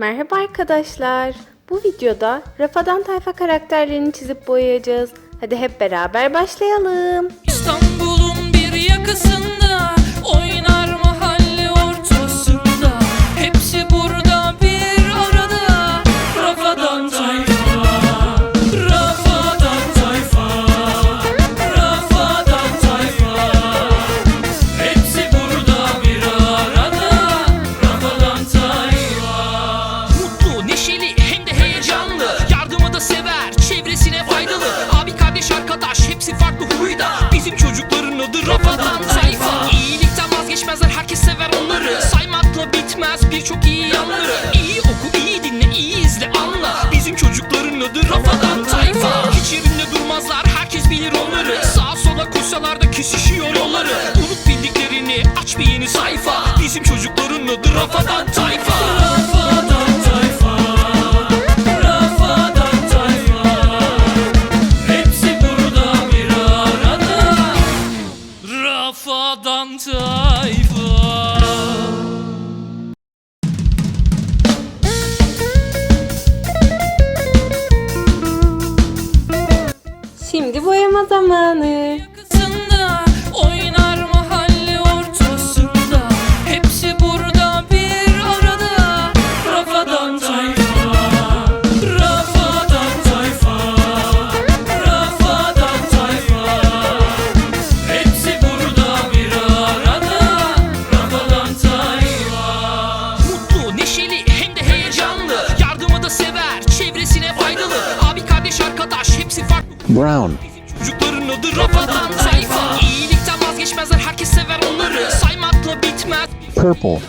Merhaba arkadaşlar. Bu videoda Rafadan Tayfa karakterlerini çizip boyayacağız. Hadi hep beraber başlayalım. İstanbul'un bir yakasında Rafadan Tayfa İyilikten vazgeçmezler herkes sever onları. Saymakla bitmez birçok iyi yanları İyi oku, iyi dinle, iyi izle, anla. Bizim çocukların adı Rafadan Tayfa. Hiç yerinde durmazlar, herkes bilir onları. Sağa sola koşsalar da kesişiyor yolları. Unut bildiklerini, aç bir yeni sayfa. Bizim çocukların adı Rafadan Tayfa Rafadan Tayfa Şimdi boyama zamanı. Adı Rafadan Tayfa İyilikten vazgeçmezler herkes sever onları. Saymakla bitmez. Purple.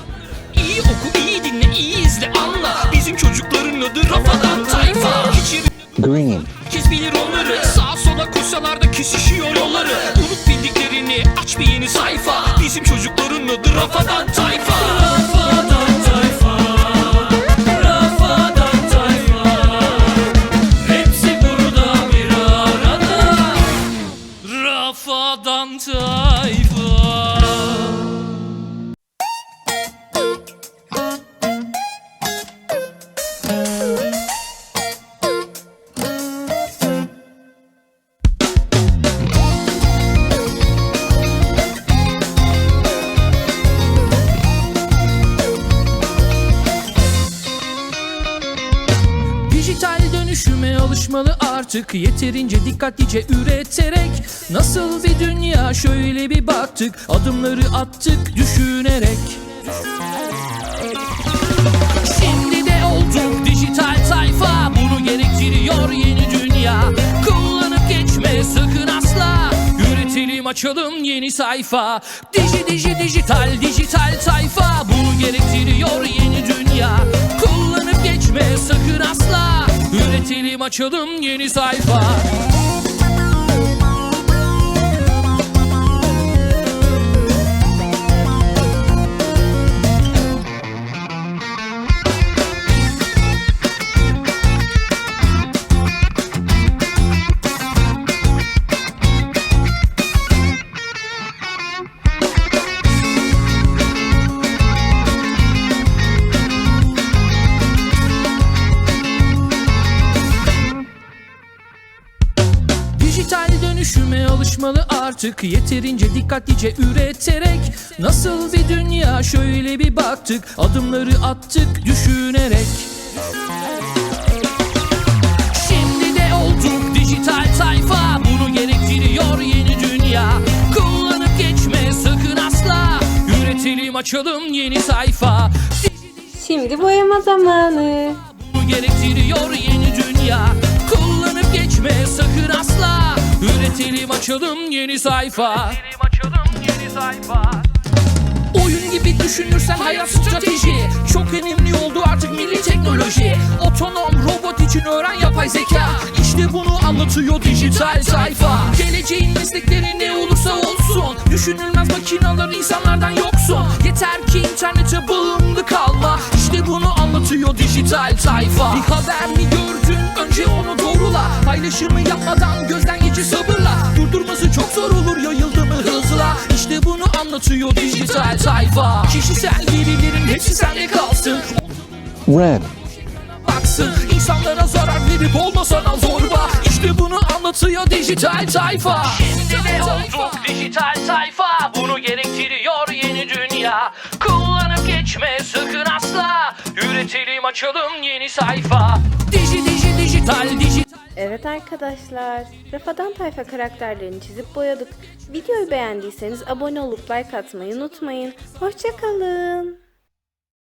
İyi oku iyi dinle iyi izle anla. Bizim çocukların adı Rafadan Tayfa Hiç Green. herkes bilir onları. Sağa sola koşsalar da kesişiyor yolları. Unut bildiklerini aç bir yeni sayfa. Bizim çocukların adı Rafadan Rafadan Tayfa dönüşüme alışmalı artık. Yeterince dikkatlice üreterek Nasıl bir dünya? Şöyle bir baktık. Adımları attık düşünerek. Şimdi de olduk dijital sayfa Bunu gerektiriyor yeni dünya. Kullanıp geçme sakın asla. Üretelim açalım yeni sayfa. Diji diji dijital dijital sayfa Bunu gerektiriyor yeni Üretelim açalım yeni sayfa dönüşüme alışmalı artık. Yeterince dikkatlice üreterek Nasıl bir dünya? Şöyle bir baktık. Adımları attık düşünerek. Şimdi de olduk dijital sayfa Bunu gerektiriyor yeni dünya. Kullanıp geçme sakın asla. Üretelim açalım yeni sayfa. Şimdi boyama zamanı. Üretelim açalım yeni sayfa. Oyun gibi düşünürsen hayat strateji. Çok önemli oldu artık milli teknoloji. Otonom robot için öğren yapay zeka. İşte bunu anlatıyor dijital sayfa. Geleceğin meslekleri ne olursa olsun. Düşünülmez makinalar insanlardan yoksun. Yeter ki internete bağımlı kalma. İşte bunu anlatıyor dijital sayfa. Bir haber mi gördün? Önce onu doğrula. Paylaşımı yapmadan gözden geçir sabırla Durdurması çok zor olur yayıldı mı hızla? İşte bunu anlatıyor dijital sayfa Kişisel verilerin hepsi sende kalsın. Red. olmasın İnsanlara zarar verip olma sanal zorba. İşte bunu anlatıyor dijital tayfa. Şimdi de olduk dijital sayfa Bunu gerektiriyor yeni dünya. Kullanıp geçme sakın asla. Üretelim açalım yeni sayfa Evet arkadaşlar, Rafadan Tayfa karakterlerini çizip boyadık. Videoyu beğendiyseniz abone olup like atmayı unutmayın. Hoşçakalın.